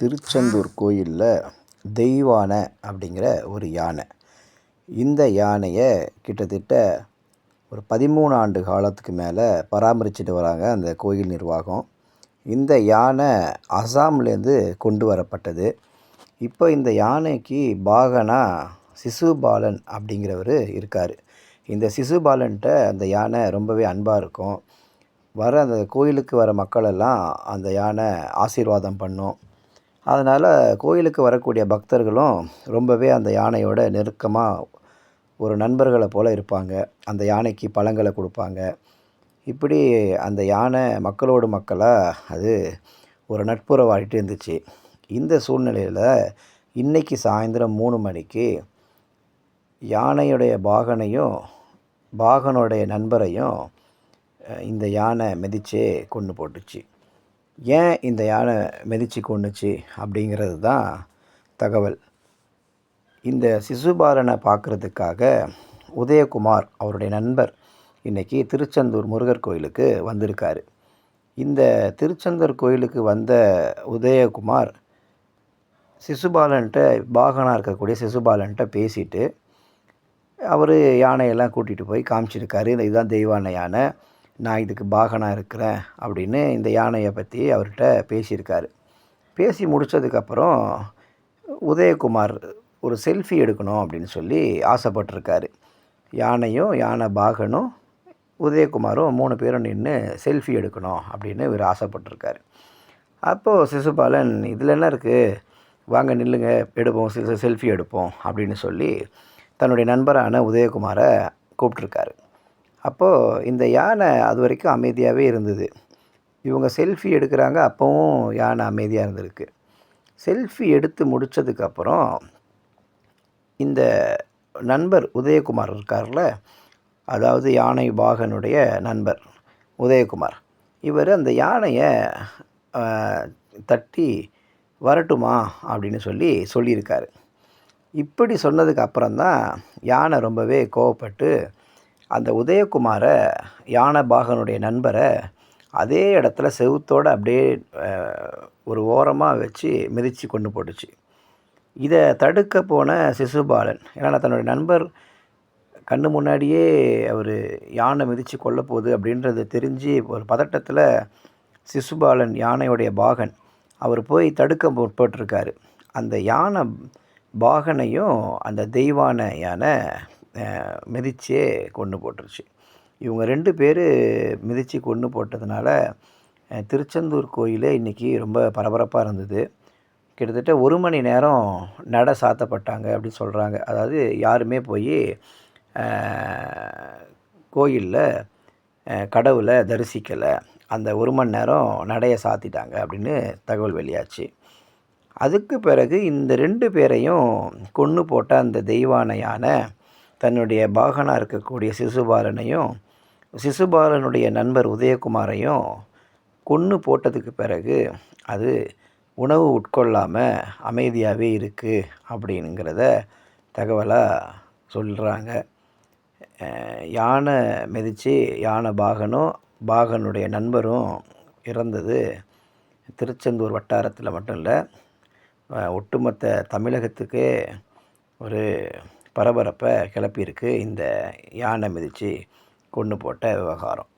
திருச்செந்தூர் கோயிலில் தெய்வானை அப்படிங்கிற ஒரு யானை. இந்த யானையை கிட்டத்தட்ட ஒரு பதிமூணு ஆண்டு காலத்துக்கு மேலே பராமரிச்சுட்டு வராங்க அந்த கோயில் நிர்வாகம். இந்த யானை அசாம்லேருந்து கொண்டு வரப்பட்டது. இப்போ இந்த யானைக்கு பாகனா சிசுபாலன் அப்படிங்கிறவர் இருக்கார். இந்த சிசுபாலன்ட்ட அந்த யானை ரொம்பவே அன்பாக இருக்கும். வர அந்த கோயிலுக்கு வர மக்களெல்லாம் அந்த யானை ஆசீர்வாதம் பண்ணும். அதனால் கோயிலுக்கு வரக்கூடிய பக்தர்களும் ரொம்பவே அந்த யானையோட நெருக்கமாக ஒரு நண்பர்களை போல் இருப்பாங்க. அந்த யானைக்கு பழங்களை கொடுப்பாங்க. இப்படி அந்த யானை மக்களோடு மக்களாக அது ஒரு நட்புறவாடிட்டு இருந்துச்சு. இந்த சூழ்நிலையில் இன்றைக்கி சாயந்தரம் மூணு மணிக்கு யானையுடைய பாகனையும் பாகனுடைய நண்பரையும் இந்த யானை மிதிச்சே கொண்டு போட்டுச்சு. ஏன் இந்த யானை மிதித்து கொண்டுச்சு அப்படிங்கிறது தான் தகவல். இந்த சிசுபாலனை பார்க்குறதுக்காக உதயகுமார் அவருடைய நண்பர் இன்றைக்கி திருச்செந்தூர் முருகர் கோயிலுக்கு வந்திருக்காரு. இந்த திருச்செந்தூர் கோயிலுக்கு வந்த உதயகுமார் சிசுபாலன்ட்ட பாகனாக இருக்கக்கூடிய சிசுபாலன்ட்ட பேசிட்டு அவர் யானையெல்லாம் கூட்டிகிட்டு போய் காமிச்சிருக்காரு. இந்த இதுதான் தெய்வான யானை. நான் இதுக்கு பாகனாக இருக்கிறேன் அப்படின்னு இந்த யானையை பற்றி அவர்கிட்ட பேசியிருக்காரு. பேசி முடித்ததுக்கப்புறம் உதயகுமார் ஒரு செல்ஃபி எடுக்கணும் அப்படின்னு சொல்லி ஆசைப்பட்டிருக்காரு. யானையும் யானை பாகனும் உதயகுமாரும் மூணு பேரும் நின்று செல்ஃபி எடுக்கணும் அப்படின்னு இவர் ஆசைப்பட்டிருக்காரு. அப்போது சிசுபாலன் இதில் என்ன இருக்குது வாங்க நில்லுங்க எடுப்போம் செல்ஃபி எடுப்போம் அப்படின்னு சொல்லி தன்னுடைய நண்பரான உதயகுமாரை கூப்பிட்ருக்காரு அப்போது இந்த யானை அது வரைக்கும் அமைதியாகவே இருந்தது. இவங்க செல்ஃபி எடுக்கிறாங்க அப்போவும் யானை அமைதியாக இருந்திருக்கு. செல்ஃபி எடுத்து முடித்ததுக்கப்புறம் இந்த நண்பர் உதயகுமார் இருக்கார்ல அதாவது யானை பாகனுடைய நண்பர் உதயகுமார் இவர் அந்த யானையை தட்டி வரட்டுமா அப்படின்னு சொல்லி சொல்லியிருக்காரு. இப்படி சொன்னதுக்கு அப்புறம்தான் யானை ரொம்பவே கோவப்பட்டு அந்த உதயகுமாரை யானை பாகனுடைய நண்பரை அதே இடத்துல செவுத்தோடு அப்படியே ஒரு ஓரமாக வச்சு மிதித்து கொண்டு போட்டுச்சு. இதை தடுக்க போன சிசுபாலன் ஏன்னா தன்னுடைய நண்பர் கண்ணு முன்னாடியே அவர் யானை மிதித்து கொல்ல போகுது அப்படின்றத தெரிஞ்சு ஒரு பதட்டத்தில் சிசுபாலன் யானையுடைய பாகன் அவர் போய் தடுக்க முற்பட்டிருக்காரு. அந்த யானை பாகனையும் அந்த தெய்வான யானை மிதிச்சே கொண்டு போட்டுருச்சு. இவங்க ரெண்டு பேர் மிதித்து கொண்டு போட்டதுனால திருச்செந்தூர் கோயிலே இன்றைக்கி ரொம்ப பரபரப்பாக இருந்தது. கிட்டத்தட்ட ஒரு மணி நேரம் நட சாத்தப்பட்டாங்க அப்படின்னு சொல்கிறாங்க அதாவது யாருமே போய் கோயிலில் கடவுளை தரிசிக்கலை. அந்த ஒரு மணி நேரம் நடையை சாத்திட்டாங்க அப்படின்னு தகவல் வெளியாச்சு. அதுக்கு பிறகு இந்த ரெண்டு பேரையும் கொன்று போட்ட அந்த தெய்வானையான தன்னுடைய பாகனாக இருக்கக்கூடிய சிசுபாலனையும் சிசுபாலனுடைய நண்பர் உதயகுமாரையும் கொன்று போட்டதுக்கு பிறகு அது உணவு உட்கொள்ளாமல் அமைதியாகவே இருக்குது அப்படிங்கிறத தகவலாக சொல்கிறாங்க யானை மிதித்து யானை பாகனும் பாகனுடைய நண்பரும் இறந்தது திருச்செந்தூர் வட்டாரத்தில் மட்டும் இல்லை ஒட்டுமொத்த தமிழகத்துக்கே ஒரு பரபரப்பை கிளப்பியிருக்கு. இந்த யானை மிதித்து கொண்டு போட்ட விவகாரம்.